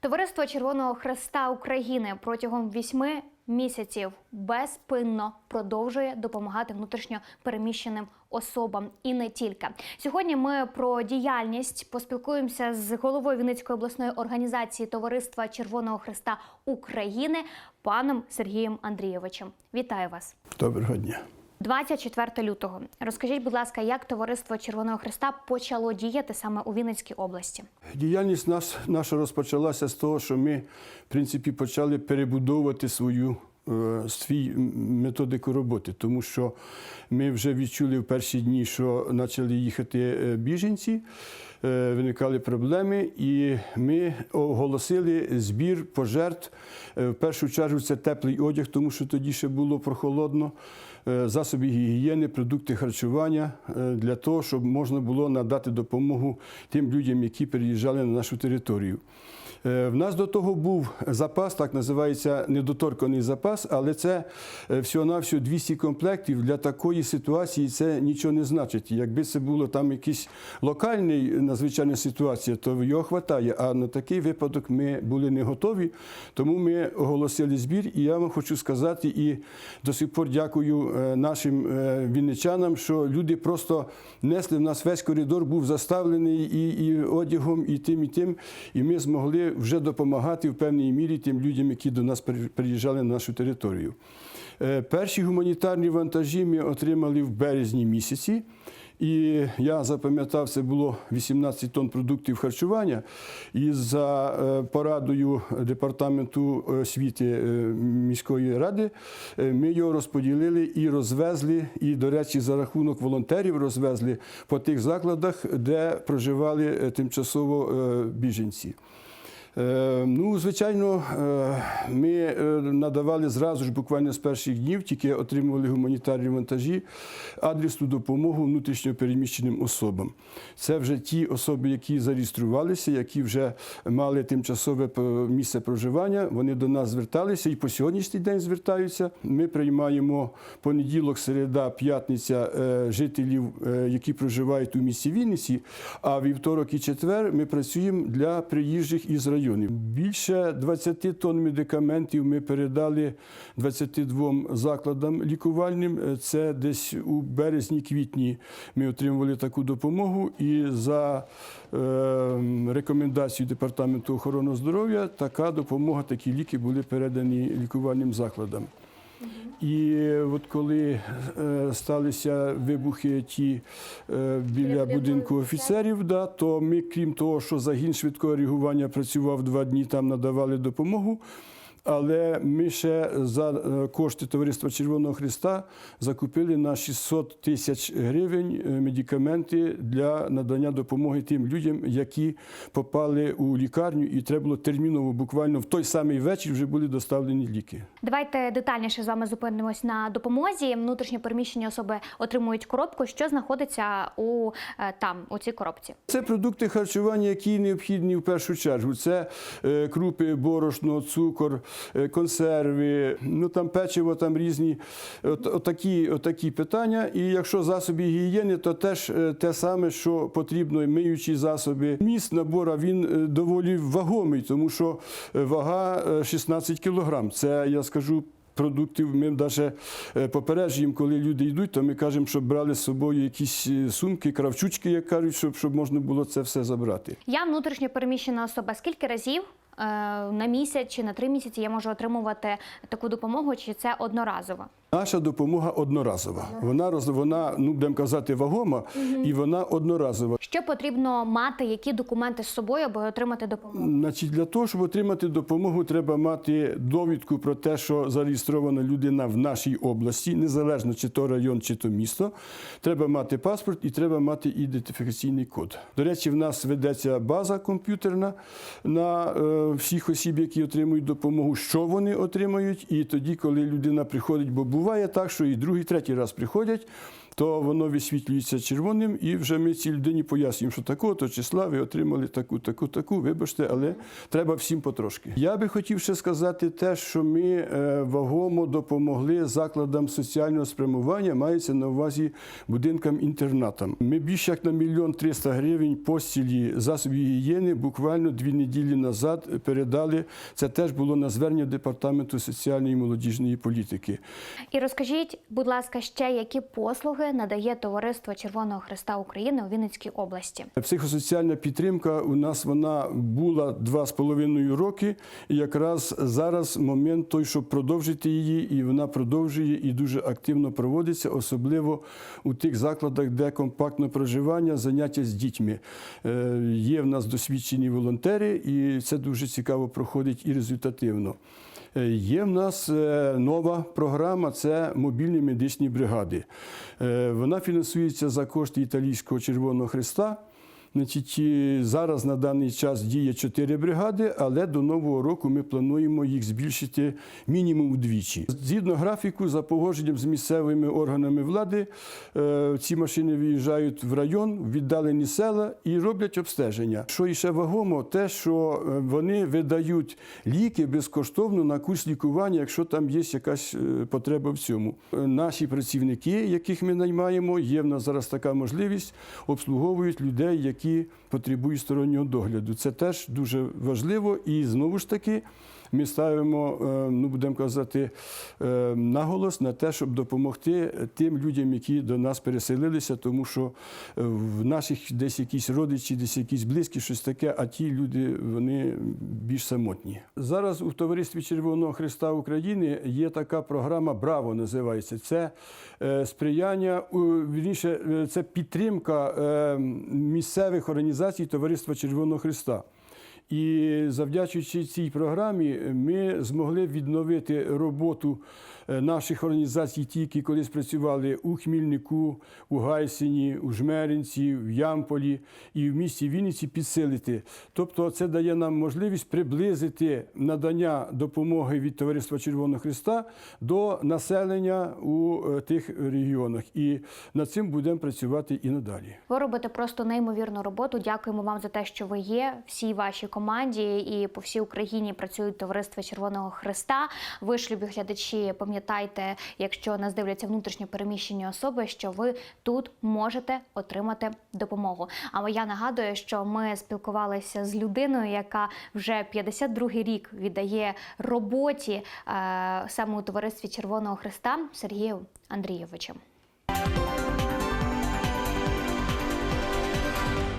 Товариство Червоного Хреста України протягом вісьми місяців безпинно продовжує допомагати внутрішньо переміщеним особам і не тільки. Сьогодні ми про діяльність поспілкуємося з головою Вінницької обласної організації Товариства Червоного Хреста України паном Сергієм Андрійовичем. Вітаю вас. Доброго дня. 24 лютого. Розкажіть, будь ласка, як товариство Червоного Хреста почало діяти саме у Вінницькій області? Діяльність нас, наша розпочалася з того, що ми, в принципі, почали перебудовувати свою е, свій методику роботи, тому що ми вже відчули в перші дні, що почали їхати е, біженці, е, виникали проблеми, і ми оголосили збір пожертв. В першу чергу це теплий одяг, тому що тоді ще було прохолодно. Е, Засоби гігієни, продукти харчування е, для того, щоб можна було надати допомогу тим людям, які переїжджали на нашу територію. Е, В нас до того був запас, так називається недоторканий запас, але це е, всього-навсього 200 комплектів. Для такої ситуації це нічого не значить. Якби це було там якийсь локальний надзвичайна ситуація, то його вистачає. А на такий випадок ми були не готові, тому ми оголосили збір. І я вам хочу сказати, і до сих пор дякую е, нашим е, вінничанам, що люди просто несли в нас весь коридор, був заставлений і, і одягом, і тим, і тим. І ми змогли вже допомагати в певній мірі тим людям, які до нас при- приїжджали на нашу територію. Е, Перші гуманітарні вантажі ми отримали в березні місяці. І я запам'ятав, це було 18 тонн продуктів харчування. І за е, порадою департаменту освіти е, міської ради ми його розподілили і розвезли. І, до речі, за рахунок волонтерів розвезли по тих закладах, де проживали тимчасово біженці. Е, Ну, звичайно, е, ми е, надавали зразу ж буквально з перших днів, тільки отримували гуманітарні вантажі, адресну допомогу внутрішньо переміщеним особам. Це вже ті особи, які зареєструвалися, які вже мали тимчасове місце проживання. Вони до нас зверталися і по сьогоднішній день звертаються. Ми приймаємо понеділок, середа, п'ятниця жителів, які проживають у місті Вінниці. А вівторок і четвер ми працюємо для приїжджих із районів. Більше 20 тонн медикаментів ми передали 22 закладам лікувальним. Е, Це десь у березні-квітні ми отримували таку допомогу. І за е, рекомендацією департаменту охорони здоров'я така допомога, такі ліки були передані лікувальним закладам. І от коли е, сталися вибухи ті е, біля будинку офіцерів, да, то ми, крім того, що загін швидкого реагування працював два дні, там надавали допомогу. Але ми ще за е, кошти Товариства Червоного Христа закупили на 600 тисяч гривень е, медикаменти для надання допомоги тим людям, які попали у лікарню, і треба було терміново, буквально в той самий вечір вже були доставлені ліки. Давайте детальніше з вами зупинимось на допомозі. Внутрішньо переміщені особи отримують коробку. Що знаходиться у е, там у цій коробці? Це продукти харчування, які необхідні в першу чергу. Це крупи, борошно, цукор, консерви, ну там печиво, там різні от, отакі, отакі питання. І якщо засоби гігієни, то теж е, те саме, що потрібно, миючі засоби. Міст набора він е, доволі вагомий, тому що е, вага е, 16 кілограм. Це я скажу. Продуктів ми навіть попереджуємо, коли люди йдуть, то ми кажемо, щоб брали з собою якісь е, сумки, кравчучки, як кажуть, щоб, щоб можна було це все забрати. Я внутрішньо переміщена особа. Скільки разів е, на місяць чи на три місяці я можу отримувати таку допомогу, чи це одноразово? Наша допомога одноразова. Вона роз- вона, ну будемо казати, вагома, і вона одноразова. Що потрібно мати, які документи з собою, аби отримати допомогу? Значить, для того, щоб отримати допомогу, треба мати довідку про те, що зареєстрована людина в нашій області, незалежно чи то район, чи то місто. Треба мати паспорт і треба мати ідентифікаційний код. До речі, в нас ведеться база комп'ютерна на е, всіх осіб, які отримують допомогу, що вони отримають. І тоді, коли людина приходить, бо буває так, що і другий, третій раз приходять. То воно висвітлюється червоним, і вже ми цій людині пояснюємо, що такого то числа ви отримали таку, таку, таку. Вибачте, але треба всім потрошки. Я би хотів ще сказати те, що ми е, вагомо допомогли закладам соціального спрямування, мається на увазі будинкам-інтернатам. Ми більше як на мільйон триста гривень постілі засобів гігієни буквально дві неділі назад передали. Це теж було на звернення департаменту соціальної і молодіжної політики. І розкажіть, будь ласка, ще які послуги надає товариство Червоного Христа України у Вінницькій області? Психосоціальна підтримка у нас вона була два з половиною роки. І якраз зараз момент той, щоб продовжити її, і вона продовжує і дуже активно проводиться, особливо у тих закладах, де компактне проживання, заняття з дітьми. Е, Є в нас досвідчені волонтери, і це дуже цікаво проходить і результативно. Е, Є в нас е, нова програма це мобільні медичні бригади. Е, Вона фінансується за кошти Італійського Червоного Христа. Значить, зараз на даний час діє чотири бригади, але до нового року ми плануємо їх збільшити мінімум вдвічі. Згідно графіку, за погодженням з місцевими органами влади, е, ці машини виїжджають в район, в віддалені села і роблять обстеження. Що іще вагомо, те, що е, вони видають ліки безкоштовно на курс лікування, якщо там є якась е, потреба в цьому. Наші працівники, яких ми наймаємо, є в нас зараз така можливість, обслуговують людей, які які потребують стороннього догляду. Це теж дуже важливо і знову ж таки. Ми ставимо, е, ну будемо казати, е, наголос на те, щоб допомогти тим людям, які до нас переселилися, тому що е, в наших десь якісь родичі, десь якісь близькі, щось таке, а ті люди вони більш самотні. Зараз у товаристві Червоного Христа України є така програма Браво називається. Це сприяння, вірніше, це підтримка місцевих організацій Товариства Червоного Христа. І завдячуючи цій програмі, ми змогли відновити роботу наших організацій, ті, які колись працювали у Хмільнику, у Гайсині, у Жмеринці, в Ямполі і в місті Вінниці підсилити. Тобто, це дає нам можливість приблизити надання допомоги від Товариства Червоного Христа до населення у е, тих регіонах. І над цим будемо працювати і надалі. Ви робите просто неймовірну роботу. Дякуємо вам за те, що ви є. Всій вашій команді і по всій Україні працюють товариства Червоного Христа. Ви ж, любі глядачі, пам'ятайте, якщо нас дивляться внутрішньо переміщені особи, що ви тут можете отримати допомогу. А я нагадую, що ми спілкувалися з людиною, яка вже 52-й рік віддає роботі е, саме у товаристві Червоного Христа Сергію Андрійовичем.